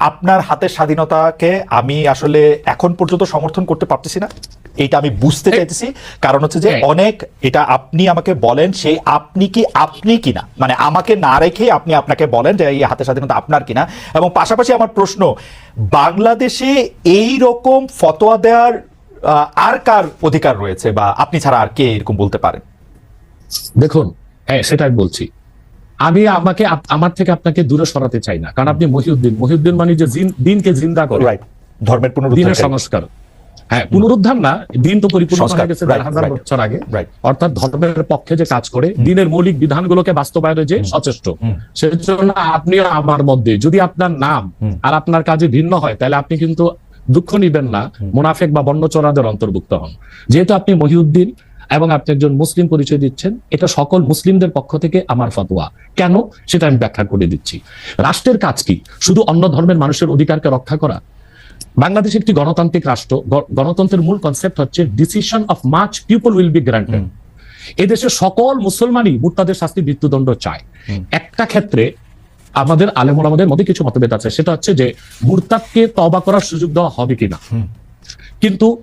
আপনার হাতের স্বাধীনতাকে আমি আসলে এখন পর্যন্ত সমর্থন করতে পারতেছি না। এটা আমি বুঝতে চাইতেছি। কারণ হচ্ছে যে। অনেক এটা আপনি আমাকে বলেন সেই আপনি কি আপনি কিনা মানে আমাকে না রেখে আপনি আপনাকে বলেন যে এই হাতের স্বাধীনতা আপনার কিনা এবং পাশাপাশি আমার প্রশ্ন বাংলাদেশে এই রকম ফতোয়া দেওয়ার আর কার অধিকার রয়েছে বা আপনি ছাড়া আর কে এরকম বলতে পারেন দেখুন হ্যাঁ সেটাই বলছি। আমি আমাকে আমার থেকে আপনাকে দূরে সরাতে চাই না। কারণ আপনি মহিউদ্দিন। মহিউদ্দিন মানে যে দিনকে জিন্দা করে। ধর্মের পুনরুদ্ধার সংস্কার। হ্যাঁ পুনরুদ্ধার না দিন তো পরিপূর্ণ হয়ে গেছে হাজার বছর আগে। অর্থাৎ ধর্মের পক্ষে যে কাজ করে দিনের মৌলিক বিধানগুলোকে বাস্তবায়নে যে সচেষ্ট। সেজন্য আপনিও আমার মধ্যে যদি আপনার নাম আর আপনার কাজে ভিন্ন হয় তাহলে আপনি কিন্তু দুঃখ নিবেন না মুনাফেক বা বন্যচরাদের অন্তর্ভুক্ত হন। যেহেতু আপনি মহিউদ্দিন এবং আপনি একজন মুসলিম পরিচয় দিচ্ছেন এটা সকল মুসলিমদের পক্ষ থেকে আমার ফতোয়া। কেন? সেটা আমি ব্যাখ্যা করে দিচ্ছি। রাষ্ট্রের কাজ কি? শুধু অন্য ধর্মের মানুষের অধিকারকে রক্ষা করা? বাংলাদেশ একটি গণতান্ত্রিক রাষ্ট্র। গণতন্ত্রের মূল কনসেপ্ট হচ্ছে decision of much people will be granted এদেশে সকল মুসলমানই মুরতাদের শাস্তি মৃত্যুদণ্ড চায়। একটা ক্ষেত্রে আমাদের আলেমর আমাদের মধ্যে কিছু মতভেদ আছে। সেটা হচ্ছে যে মুরতাদকে তবা করার সুযোগ দেওয়া হবে কিনা। কিন্তু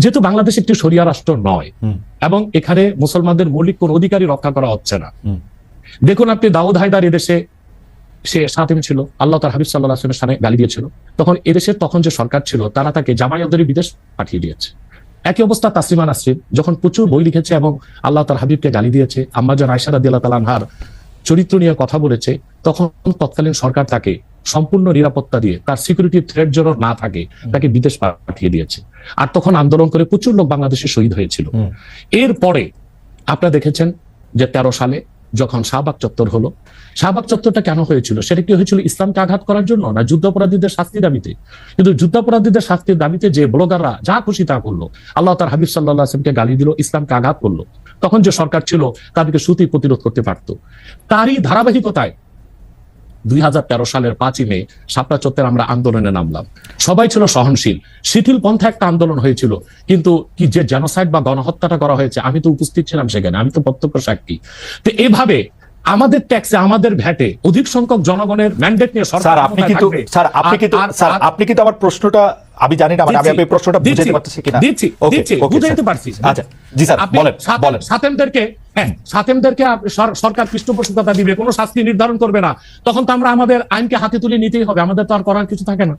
যেহেতু বাংলাদেশ একটি শরিয়া রাষ্ট্র নয় এবং এখানে মুসলমানদের মৌলিক কোন অধিকারই রক্ষা করা হচ্ছে না। দেখুন আপনি দাউদ হায়দার এদেশে সে সাতিম ছিল আল্লাহ তার হাবিব সাল্লাহ আসলামের সামনে গালি দিয়েছিল। তখন এদেশের তখন যে সরকার ছিল তারা তাকে জামায়াতদের বিদেশ পাঠিয়ে দিয়েছে। একই অবস্থা তাসলিমা নাসরিন যখন প্রচুর বই লিখেছে এবং আল্লাহ তার হাবিবকে গালি দিয়েছে আম্মাজান আয়সারা দিল্লাহ তালানহার চরিত্র নিয়ে কথা বলেছে তখন তৎকালীন সরকার তাকে সম্পূর্ণ নিরাপত্তা দিয়ে তার সিকিউরিটি থ্রেট যেন না থাকে তাকে বিদেশ পাঠিয়ে দিয়েছে। আর তখন আন্দোলন করে প্রচুর লোক বাংলাদেশে শহীদ হয়েছিল। এরপরে আপনারা দেখেছেন যে তেরো সালে যখন শাহবাগ চত্বর হলো শাহবাগ চত্বরটা কেন হয়েছিল? সেটা কি হয়েছিল ইসলামকে আঘাত করার জন্য না যুদ্ধাপরাধীদের শাস্তি দাবিতে? কিন্তু যুদ্ধাপরাধীদের শাস্তির দাবিতে যে ব্লগাররা যা খুশি তা করল আল্লাহ তার হাবিব সাল্লাহ আসলামকে গালি দিল ইসলামকে আঘাত করল। তখন যে সরকার ছিল তাদেরকে সুতি প্রতিরোধ করতে পারত। তারই ধারাবাহিকতায় দুই হাজার তেরো সালের পাঁচই মে সাপটা চত্বরে আমরা আন্দোলনে নামলাম। সবাই ছিল সহনশীল। শিথিল পন্থা একটা আন্দোলন হয়েছিল। কিন্তু কি যে জেনোসাইড বা গণহত্যাটা করা হয়েছে, আমি তো উপস্থিত ছিলাম সেখানে। আমি তো প্রত্যক্ষ সাক্ষী। তো এভাবে আমাদের ট্যাক্সে আমাদের ভ্যাটে অধিক সংখ্যক জনগণের ম্যান্ডেট নিয়ে সরকার স্যার আপনি কিন্তু স্যার আপনি কিন্তু স্যার আপনি কিন্তু আমার প্রশ্নটা আমি জানি না মানে আমি আপনার প্রশ্নটা বুঝাতে পারতেছি কিনা? দিচ্ছি, দিচ্ছি, বুঝাইতে পারছি। আচ্ছা জি স্যার বলেন বলেন। সাতেমদেরকে হ্যাঁ সাতেমদেরকে সরকার পৃষ্ঠপোষকতা দিবে কোনো শাস্তি নির্ধারণ করবে না। তখন তো আমরা আমাদের আইনকে হাতে তুলে নিতেই হবে আমাদের তো আর করার কিছু থাকে না।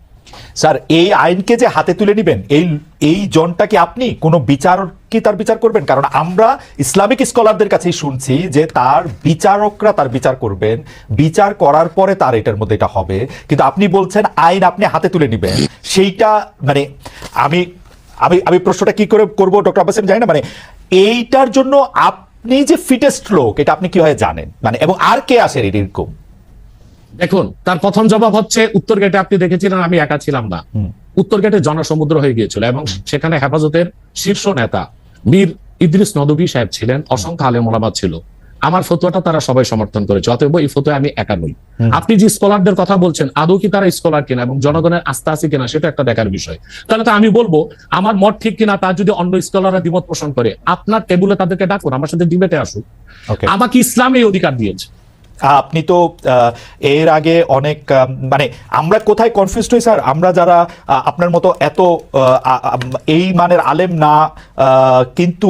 স্যার, এই আইনকে যে হাতে তুলে নেবেন, এই এই জনটা কি আপনি? কোনো বিচার কি তার বিচার করবেন? কারণ আমরা ইসলামিক স্কলারদের কাছেই শুনছি যে তার বিচারকরা তার বিচার করবেন। বিচার করার পরে তার এটার মধ্যে এটা হবে। কিন্তু আপনি বলছেন আইন আপনি হাতে তুলে নেবেন। সেইটা মানে আমি আমি আমি প্রশ্নটা কি করে করব, ডক্টর আব্বাস জানি না। মানে এইটার জন্য আপনি যে ফিটেস্ট লোক, এটা আপনি কীভাবে জানেন? মানে এবং আর কে আসেন এরকম দেখুন তার প্রথম জবাব হচ্ছে উত্তর গেটে আপনি দেখেছিলেন আমি একা ছিলাম না। উত্তর গেটে জনসমুদ্র হয়ে গিয়েছিল এবং সেখানে হেফাজতের শীর্ষ নেতা মীর ইদ্রিস নদবী সাহেব ছিলেন অসংখ্য আলেম ওলামা ছিল। আমার ফতোয়াটা তারা সবাই সমর্থন করেছে অতএব এই ফতোয়া আমি একা নই। আপনি যে স্কলারদের কথা বলছেন আদৌ কি তারা স্কলার কিনা এবং জনগণের আস্থা আছে কিনা সেটা একটা দেখার বিষয়। তাহলে তো আমি বলব আমার মত ঠিক কিনা তার যদি অন্য স্কলাররা দ্বিমত পোষণ করে আপনার টেবুলে তাদেরকে ডাকুন আমার সাথে ডিবেটে আসুক আমাকে ইসলাম এই অধিকার দিয়েছে। আপনি তো এর আগে অনেক মানে আমরা কোথায় কনফিউজ হই স্যার আমরা যারা আপনার মতো এত এই মানের আলেম না কিন্তু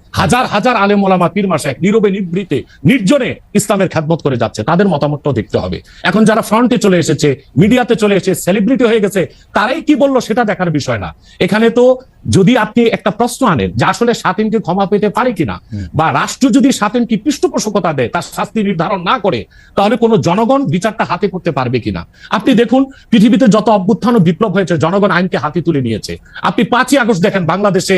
হাজার হাজার আলেম ওলামা পীর মাসে নীরবে নিবৃতে নির্জনে ইসলামের খ্যাতমত করে যাচ্ছে। তাদের মতামতটাও দেখতে হবে। এখন যারা ফ্রন্টে চলে এসেছে মিডিয়াতে চলে এসেছে সেলিব্রিটি হয়ে গেছে তারাই কি বলল সেটা দেখার বিষয় না। এখানে তো যদি আপনি একটা প্রশ্ন আনেন যে আসলে সাতিনকে ক্ষমা পেতে পারে কিনা বা রাষ্ট্র যদি সাতিনকে পৃষ্ঠপোষকতা দেয় তার শাস্তি নির্ধারণ না করে তাহলে কোনো জনগণ বিচারটা হাতে করতে পারবে কিনা? আপনি দেখুন পৃথিবীতে যত অভ্যুত্থান ও বিপ্লব হয়েছে জনগণ আইনকে হাতে তুলে নিয়েছে। আপনি পাঁচই আগস্ট দেখেন বাংলাদেশে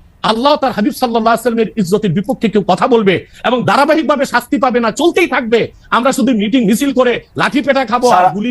আল্লাহ তার হাবিব সাল্লাহ আসলামের ইজ্জতের বিপক্ষে কেউ কথা বলবে এবং ধারাবাহিকভাবে শাস্তি পাবে না চলতেই থাকবে। আমরা শুধু মিটিং মিছিল করে লাঠি পেটা খাব আর গুলি